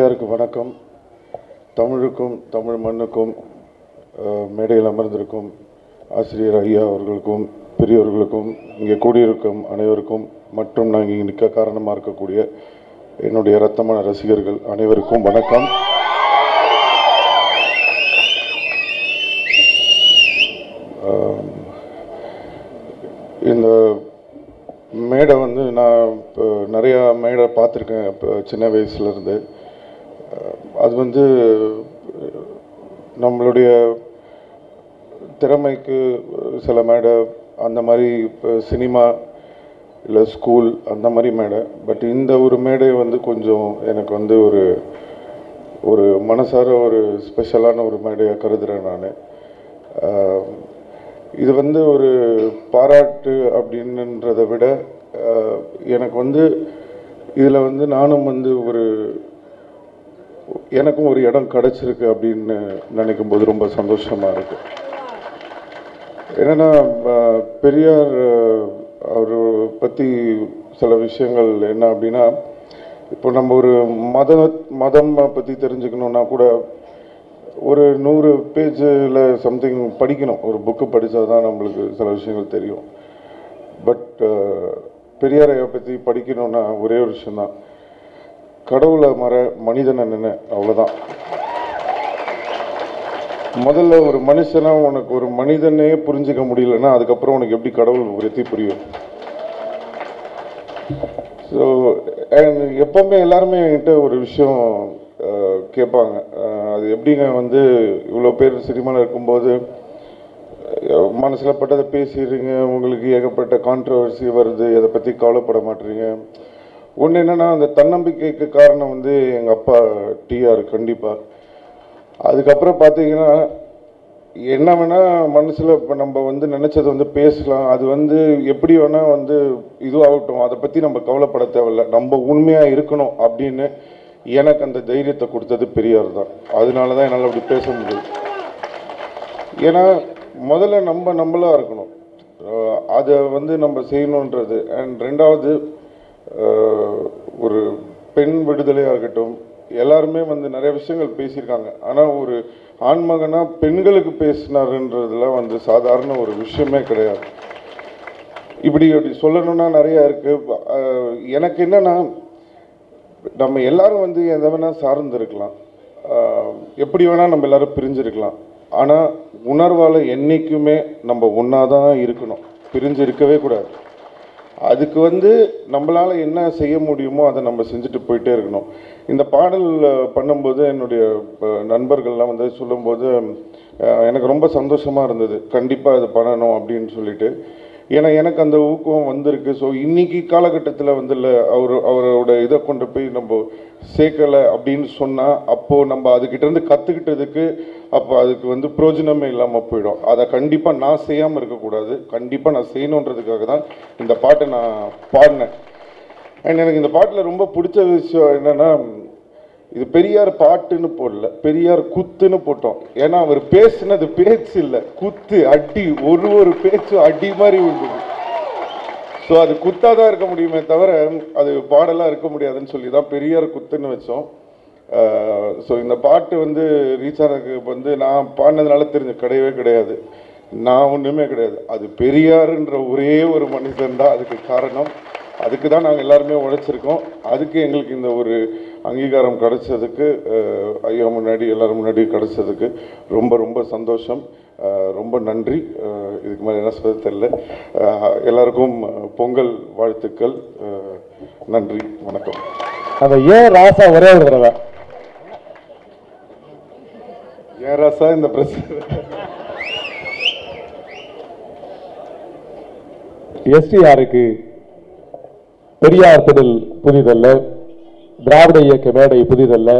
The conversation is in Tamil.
பெரியாருக்கு வணக்கம். தமிழுக்கும் தமிழ் மண்ணுக்கும் மேடையில் அமர்ந்திருக்கும் ஆசிரியர் ஐயா அவர்களுக்கும் பெரியவர்களுக்கும் இங்கே கூடியிருக்கும் அனைவருக்கும் மற்றும் நாங்கள் இங்கே நிற்க காரணமாக இருக்கக்கூடிய என்னுடைய ரத்தமான ரசிகர்கள் அனைவருக்கும் வணக்கம். இந்த மேடை வந்து நான் இப்போ நிறையா மேடை பார்த்துருக்கேன் இப்போ சின்ன வயசுலேருந்து. அது வந்து நம்மளுடைய திறமைக்கு சில மேடை அந்த மாதிரி இப்போ சினிமா இல்லை ஸ்கூல் அந்த மாதிரி மேடை பட் இந்த ஒரு மேடை வந்து கொஞ்சம் எனக்கு வந்து ஒரு ஒரு மனசார ஒரு ஸ்பெஷலான ஒரு மேடையாக கருதுகிறேன் நான். இது வந்து ஒரு பாராட்டு அப்படின்றத விட எனக்கு வந்து இதில் வந்து நானும் வந்து ஒரு எனக்கும் ஒரு இடம் கிடச்சிருக்கு அப்படின்னு நினைக்கும் போது ரொம்ப சந்தோஷமாக இருக்கு. என்னென்னா பெரியார் அவர் பற்றி சில விஷயங்கள் என்ன அப்படின்னா இப்போ நம்ம ஒரு மத மதம் பற்றி தெரிஞ்சுக்கணுன்னா கூட ஒரு நூறு பேஜில் சம்திங் படிக்கணும். ஒரு புக்கு படித்தா தான் நம்மளுக்கு சில விஷயங்கள் தெரியும். பட் பெரியாரையை பற்றி படிக்கணும்னா ஒரே ஒரு விஷயந்தான் கடவுளை மற மனிதனை நின்று அவ்வளோதான் முதல்ல ஒரு மனுஷனா உனக்கு ஒரு மனிதனே புரிஞ்சிக்க முடியலன்னா அதுக்கப்புறம் உனக்கு எப்படி கடவுள் பற்றி புரியும்? ஸோ எப்பவுமே எல்லாருமே என்கிட்ட ஒரு விஷயம் கேட்பாங்க. அது எப்படிங்க வந்து இவ்வளோ பேர் சினிமாவில் இருக்கும்போது மனசில் பட்டதை பேசிடுறீங்க உங்களுக்கு ஏகப்பட்ட கான்ட்ரவர்சி வருது அதை பற்றி கவலைப்பட மாட்டீங்க? ஒன்று என்னன்னா அந்த தன்னம்பிக்கைக்கு காரணம் வந்து எங்கள் அப்பா டிஆர் கண்டிப்பாக அதுக்கப்புறம் பார்த்தீங்கன்னா என்ன வேணால் மனசில் இப்போ நம்ம வந்து நினச்சதை வந்து பேசலாம். அது வந்து எப்படி வேணால் வந்து இதுவாகட்டும். அதை பற்றி நம்ம கவலைப்பட தேவையில்ல. நம்ம உண்மையாக இருக்கணும் அப்படின்னு எனக்கு அந்த தைரியத்தை கொடுத்தது பெரியார் தான். அதனால தான் என்னால் அப்படி பேச முடியுது ஏன்னா முதல்ல நம்ம நம்மளாக இருக்கணும். அதை வந்து நம்ம செய்யணுன்றது. அண்ட் ரெண்டாவது ஒரு பெண் விடுதலையாக இருக்கட்டும் எல்லாருமே வந்து நிறைய விஷயங்கள் பேசியிருக்காங்க. ஆனால் ஒரு ஆண்மகனாக பெண்களுக்கு பேசினாருன்றதுலாம் வந்து சாதாரண ஒரு விஷயமே கிடையாது. இப்படி அப்படி சொல்லணும்னா நிறையா இருக்குது எனக்கு என்னென்னா நம்ம எல்லாரும் வந்து எதை வேணால் சார்ந்து இருக்கலாம் எப்படி வேணால் நம்ம எல்லோரும் பிரிஞ்சிருக்கலாம். ஆனால் உணர்வால் என்னைக்குமே நம்ம ஒன்றா தான் இருக்கணும். பிரிஞ்சு இருக்கவே கூடாது. அதுக்கு வந்து நம்மளால் என்ன செய்ய முடியுமோ அதை நம்ம செஞ்சுட்டு போயிட்டே இருக்கணும். இந்த பாடல் பண்ணும்போது என்னுடைய நண்பர்கள்லாம் வந்து சொல்லும்போது எனக்கு ரொம்ப சந்தோஷமாக இருந்தது. கண்டிப்பாக இது பண்ணணும் அப்படின்னு சொல்லிட்டு. ஏன்னா எனக்கு அந்த ஊக்கம் வந்திருக்கு. ஸோ இன்னைக்கு காலகட்டத்தில் வந்து இல்லை அவர் அவரோட இதை கொண்டு போய் நம்ம சேர்க்கலை அப்படின்னு சொன்னால் அப்போது நம்ம அதுக்கிட்டேருந்து கற்றுக்கிட்டதுக்கு அப்போ அதுக்கு வந்து பிரயோஜனமே இல்லாமல் போயிடும். அதை கண்டிப்பாக நான் செய்யாமல் இருக்கக்கூடாது. கண்டிப்பாக நான் செய்யணுன்றதுக்காக தான் இந்த பாட்டை நான் பாடினேன். அண்ட் எனக்கு இந்த பாட்டில் ரொம்ப பிடிச்ச விஷயம் என்னென்னா இது பெரியார் பாட்டுன்னு போடல பெரியார் குத்துன்னு போட்டோம். ஏன்னா அவர் பேசுனது பேச்சு இல்லை. குத்து அடி ஒரு ஒரு பேச்சும் அடி மாதிரி உண்டு ஸோ அது குத்தாக தான் இருக்க முடியுமே தவிர அது பாடலாக இருக்க முடியாதுன்னு சொல்லி தான் பெரியார் குத்துன்னு வச்சோம். ஸோ இந்த பாட்டு வந்து ரீச் வந்து நான் பாடினதுனால தெரிஞ்ச கிடையவே கிடையாது. நான் ஒன்றுமே கிடையாது. அது பெரியாருன்ற ஒரே ஒரு மனிதன் தான் அதுக்கு காரணம். அதுக்கு தான் நாங்கள் எல்லாருமே உழைச்சிருக்கோம். அதுக்கு எங்களுக்கு இந்த ஒரு அங்கீகாரம் கிடைச்சதுக்கு ஐயா முன்னாடி எல்லாரும் முன்னாடி கிடைச்சதுக்கு ரொம்ப ரொம்ப சந்தோஷம். ரொம்ப நன்றி. இதுக்கு மேலே என்ன சொல்றது தெரியல. எல்லாருக்கும் பொங்கல் வாழ்த்துக்கள். நன்றி. வணக்கம். அந்த ஏன் ராசா ஒரே ஒரு தடவை? ஏன் ராசா இந்த பிரஸ்? எஸ்டிஆருக்கு பெரியார் திடல் புதிதல்ல திராவிட இயக்க மேடை புதிதல்ல.